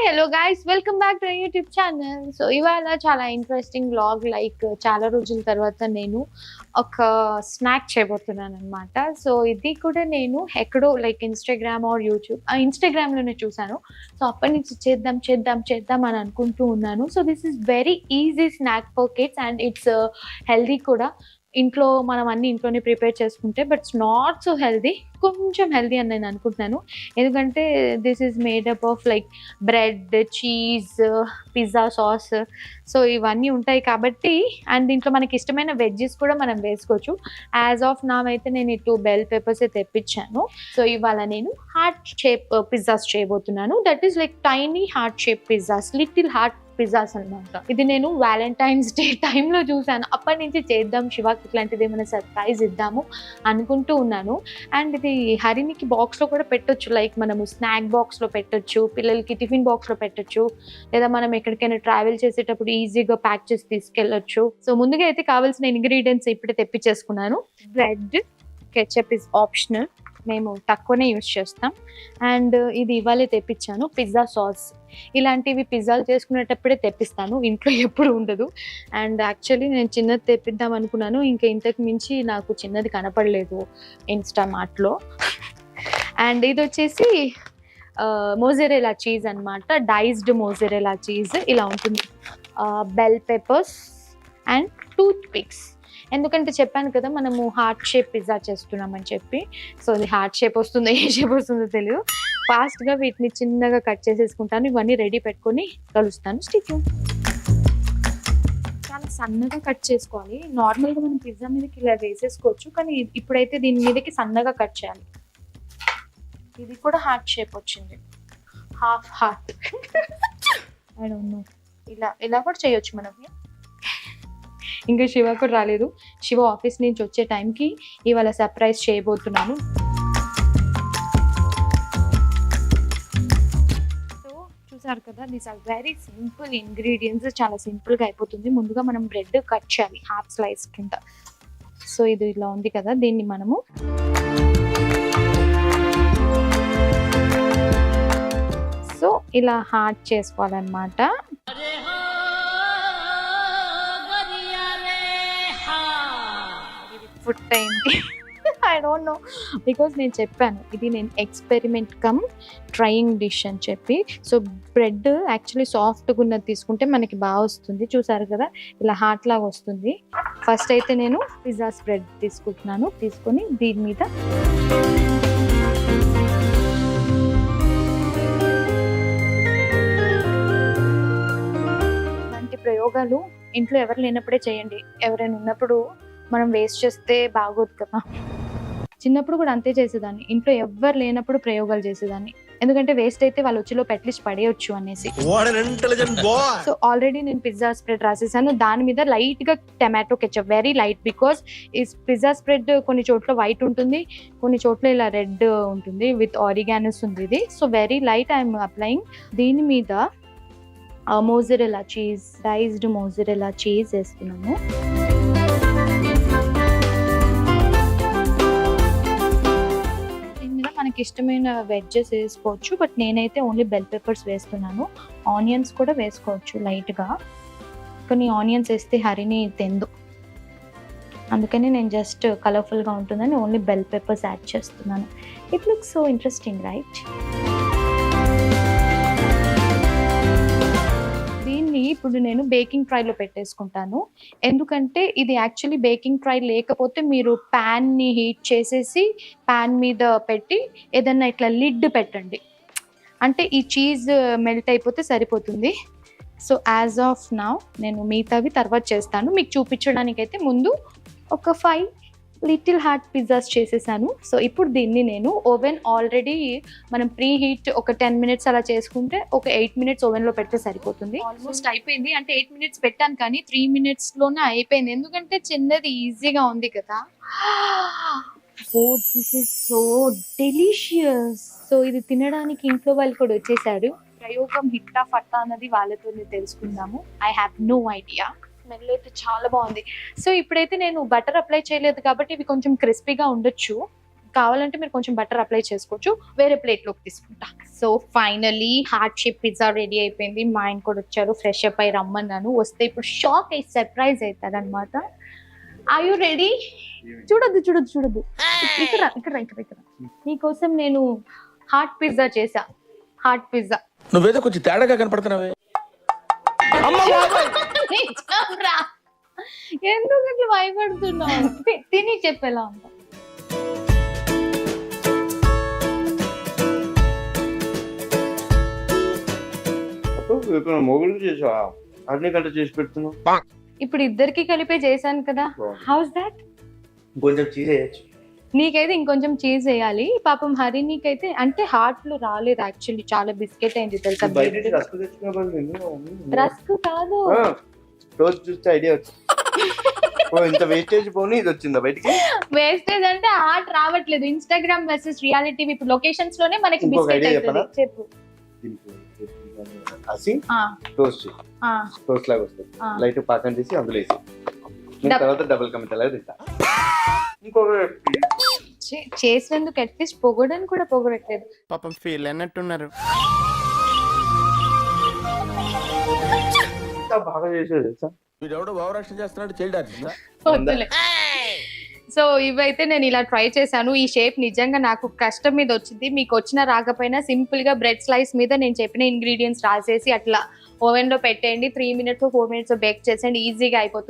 Hi hello guys welcome back to YouTube channel so ఇవాళ చాలా interesting blog like చాలా రోజుల తర్వాత నేను ఒక స్నాక్ చేయబోతున్నాను అనమాట సో ఇది కూడా నేను ఎక్కడో లైక్ ఇన్స్టాగ్రామ్ ఆర్ యూట్యూబ్ ఇన్స్టాగ్రామ్లోనే చూశాను. సో అప్పటి నుంచి చేద్దాం చేద్దాం చేద్దాం అని అనుకుంటూ ఉన్నాను. So this is very easy snack for kids and it's healthy కూడా. ఇంట్లో మనం అన్ని ఇంట్లోనే ప్రిపేర్ చేసుకుంటే బట్ నాట్ సో హెల్దీ కొంచెం హెల్దీ అని నేను అనుకుంటున్నాను. ఎందుకంటే this is made up of like bread cheese pizza sauce so ఇవన్నీ ఉంటాయి కాబట్టి అండ్ దీంట్లో మనకి ఇష్టమైన వెజ్జెస్ కూడా మనం వేసుకోవచ్చు. యాజ్ ఆఫ్ నా అయితే నేను ఇటు బెల్ పేపర్స్ తెప్పించాను. సో ఇవాళ నేను హార్ట్ షేప్ పిజ్జాస్ చేయబోతున్నాను. That is like tiny heart shape pizzas little heart pizzas అనమాట ఇది నేను వ్యాలంటైన్స్ డే టైంలో చూసాను అప్పటి నుంచి చేద్దాం శివాకి ఇట్లాంటిది ఏమైనా సర్ప్రైజ్ ఇద్దాము అనుకుంటూ ఉన్నాను. అండ్ ఇది హరినికి బాక్స్లో కూడా పెట్టొచ్చు. లైక్ మనము స్నాక్ బాక్స్లో పెట్టొచ్చు పిల్లలకి టిఫిన్ బాక్స్లో పెట్టొచ్చు లేదా మనం ఎక్కడికైనా ట్రావెల్ చేసేటప్పుడు ఈజీగా ప్యాక్ చేసి తీసుకెళ్ళొచ్చు. సో ముందుగా అయితే కావాల్సిన ఇంగ్రీడియంట్స్ ఇప్పుడే తెప్పించేసుకున్నాను. బ్రెడ్ కెచప్ ఇస్ ఆప్షనల్ మేము తక్కువనే యూజ్ చేస్తాం. అండ్ ఇది ఇవాళే తెప్పించాను పిజ్జా సాస్. ఇలాంటివి పిజ్జాలు చేసుకునేటప్పుడే తెప్పిస్తాను ఇంట్లో ఎప్పుడు ఉండదు. అండ్ యాక్చువల్లీ నేను చిన్నది తెప్పిద్దాం అనుకున్నాను ఇంకా ఇంతకు మించి నాకు చిన్నది కనపడలేదు ఇన్స్టామార్ట్లో. అండ్ ఇది వచ్చేసి మోజెరేలా చీజ్ అనమాట డైజ్డ్ మోజెరేలా చీజ్. ఇలా ఉంటుంది. Bell peppers and toothpicks ఎందుకంటే చెప్పాను కదా మనము హార్ట్ షేప్ పిజ్జా చేస్తున్నామని చెప్పి. సో అది హార్ట్ షేప్ వస్తుందో ఏ షేప్ వస్తుందో తెలియదు ఫాస్ట్గా వీటిని చిన్నగా కట్ చేసేసుకుంటాను. ఇవన్నీ రెడీ పెట్టుకొని కలుస్తాను. స్టిచ్ చాలా సన్నగా కట్ చేసుకోవాలి. నార్మల్గా మనం పిజ్జా మీదకి ఇలా వేసేసుకోవచ్చు. కానీ ఇప్పుడైతే దీని మీదకి సన్నగా కట్ చేయాలి. ఇది కూడా హార్ట్ షేప్ వచ్చింది. Half heart I don't know ఇలా ఇలా కూడా చేయొచ్చు మనం ఇంకా శివ కూడా రాలేదు. శివ ఆఫీస్ నుంచి వచ్చే టైంకి ఇవాళ సర్ప్రైజ్ చేయబోతున్నాను. సో చూసారు కదా these are very simple ingredients చాలా సింపుల్గా అయిపోతుంది. ముందుగా మనం బ్రెడ్ కట్ చేయాలి హాఫ్ స్లైస్ కింద. సో ఇది ఇలా ఉంది కదా దీన్ని మనము సో ఇలా హార్డ్ చేసుకోవాలన్నమాట. ఫుడ్ అయింది ఐ డోంట్ నో బికాస్ నేను చెప్పాను ఇది నేను ఎక్స్పెరిమెంట్ కమ్ ట్రయింగ్ డిష్ అని చెప్పి. సో బ్రెడ్ యాక్చువల్లీ సాఫ్ట్గా ఉన్నది తీసుకుంటే మనకి బాగా వస్తుంది. చూసారు కదా? ఇలా హార్ట్ లాగా వస్తుంది. ఫస్ట్ అయితే నేను పిజ్జా స్ప్రెడ్ తీసుకుంటున్నాను. తీసుకొని దీని మీద ఇలాంటి ప్రయోగాలు ఇంట్లో ఎవరు లేనప్పుడే చేయండి. ఎవరైనా ఉన్నప్పుడు మనం వేస్ట్ చేస్తే బాగోదు కదా. చిన్నప్పుడు కూడా అంతే చేసేదాన్ని. ఇంట్లో ఎవ్వరు లేనప్పుడు ప్రయోగాలు చేసేదాన్ని. ఎందుకంటే వేస్ట్ అయితే వాళ్ళు వచ్చిలో పెట్టలిసి పడేయొచ్చు అనేసి! సో ఆల్రెడీ నేను పిజ్జా స్ప్రెడ్ రాసేసాను. దాని మీద లైట్గా tomato ketchup very light because ఈ పిజ్జా స్ప్రెడ్ కొన్ని చోట్ల వైట్ ఉంటుంది. కొన్ని చోట్ల ఇలా రెడ్ ఉంటుంది విత్ ఆరిగానస్ ఉంది ఇది. So very light I'm applying దీని మీద మోజరెలా చీజ్ డైజ్డ్ మోజరెలా చీజ్ వేస్తున్నాము మనకి ఇష్టమైన వెజ్జెస్ వేసుకోవచ్చు బట్ నేనైతే ఓన్లీ బెల్ పెప్పర్స్ వేస్తున్నాను. ఆనియన్స్ కూడా వేసుకోవచ్చు లైట్గా కొన్ని ఆనియన్స్ వేస్తే హరిని తెందు. అందుకని నేను జస్ట్ కలర్ఫుల్గా ఉంటుందని ఓన్లీ బెల్ పెప్పర్స్ యాడ్ చేస్తున్నాను. It looks so interesting right ఇప్పుడు నేను బేకింగ్ ట్రైలో పెట్టేసుకుంటాను. ఎందుకంటే ఇది యాక్చువల్లీ బేకింగ్ ట్రై లేకపోతే మీరు ప్యాన్ని హీట్ చేసేసి ప్యాన్ మీద పెట్టి ఏదన్నా ఇట్లా లిడ్ పెట్టండి. అంటే ఈ చీజ్ మెల్ట్ అయిపోతే సరిపోతుంది. సో యాజ్ ఆఫ్ నా నేను మిగతావి తర్వాత చేస్తాను. మీకు చూపించడానికి అయితే ముందు ఒక ఫైవ్ లిటిల్ హార్ట్ పిజ్జాస్ చేసేసాను. సో ఇప్పుడు దీన్ని నేను ఓవెన్ ఆల్రెడీ మనం ప్రీ హీట్ ఒక టెన్ మినిట్స్ అలా చేసుకుంటే ఒక ఎయిట్ మినిట్స్ ఓవెన్లో పెడితే సరిపోతుంది. ఆల్మోస్ట్ అయిపోయింది. అంటే ఎయిట్ మినిట్స్ పెట్టాను కానీ త్రీ మినిట్స్లోనే అయిపోయింది. ఎందుకంటే చిన్నది ఈజీగా ఉంది కదా. ఓ this is so delicious so ఇది తినడానికి ఇంట్లో వాళ్ళు కూడా వచ్చేసారు. ప్రయోగం హిట్టా ఫట్టా అన్నది వాళ్ళతోనే తెలుసుకుందాము. I have no idea smell అయితే చాలా బాగుంది. సో ఇప్పుడైతే నేను బటర్ అప్లై చేయలేదు కాబట్టి ఇవి కొంచెం క్రిస్పీగా ఉండొచ్చు. కావాలంటే మీరు కొంచెం బటర్ అప్లై చేసుకోవచ్చు. వేరే ప్లేట్లోకి తీసుకుంటా. So finally heart shape pizza ready అయిపోయింది. మా ఆయన కూడా వచ్చారు ఫ్రెష్ అప్ అయి రమ్మన్నాను. వస్తే ఇప్పుడు షాక్ అయి సర్ప్రైజ్ అవుతారు అనమాట ఐ యు రెడీ చూడొద్దు చూడొద్దు చూడొద్దు. ఇక్కడ ఇక్కడ ఇక్కడ ఇక్కడ. నీకోసం నేను హార్ట్ పిజ్జా చేసా హార్ట్ పిజ్జా. నువ్వేదో కొంచెం తేడాగా కనపడుతున్నావే. నిజంరా. ఎందుకు ఇట్లా భయపడుతున్నావు? తిని చెప్పేలా ఉంటా. మొగుడు అన్ని గంట చేసి ఇప్పుడు ఇద్దరికి కలిపే చేశాను కదా. హౌస్ దాట్ కొంచెం చీజ్ వేయచ్చు. నీకైతే ఇంకొంచెం చీజ్ వేయాలి. పాపం హరి నీకైతే అంటే హార్ట్లో రాలేదు యాక్చువల్లీ చాలా బిస్కెట్ అయింది తెలుసా రస్కు కాదు. రోజు చూస్తే ఐడియా వచ్చింది. ఓ, ఇంత వేస్టేజ్ పోనీ ఇది వచ్చిందా బయటికి? వేస్టేజ్ అంటే హార్ట్ రావట్లేదు. ఇన్స్టాగ్రామ్ వర్సెస్ రియాలిటీ ఇప్పుడు లొకేషన్స్లోనే మనకి ఇంకొక బిస్కెట్ idea అవుతుంది చెప్పనా? చెప్పు. దీనికి అసి? ఆ, టోస్ట్ ఆ, టోస్ట్ లాగా వస్తుంది. ఆ. లైట్ పాకం చేసి అందులో వేసి. నేను డబ్- తర్వాత డబుల్ కమిట్ లాగా తింటా. ఇంకొక చే- చేసినందుకు అట్లీస్ట్ పొగడని కూడా పొగడట్లేదు. పాపం ఫీల్ అన్నట్టున్నారు ఇంత బాగా చేసేది తెలుసా? వీడెవడో భావరక్షణ చేస్తున్నాడు చైల్డ్ ఆర్టిస్ట్ వద్దులే. సో ఇవైతే నేను ఇలా ట్రై చేశాను. ఈ షేప్ నిజంగా నాకు కష్టం మీద వచ్చింది. మీకు వచ్చిన రాకపోయినా సింపుల్గా బ్రెడ్ స్లైస్ మీద నేను చెప్పిన ఇంగ్రీడియంట్స్ రాసేసి అట్లా ఓవెన్లో పెట్టేయండి. Three minutes four minutes bake చేసేయండి. ఈజీగా అయిపోతుంది.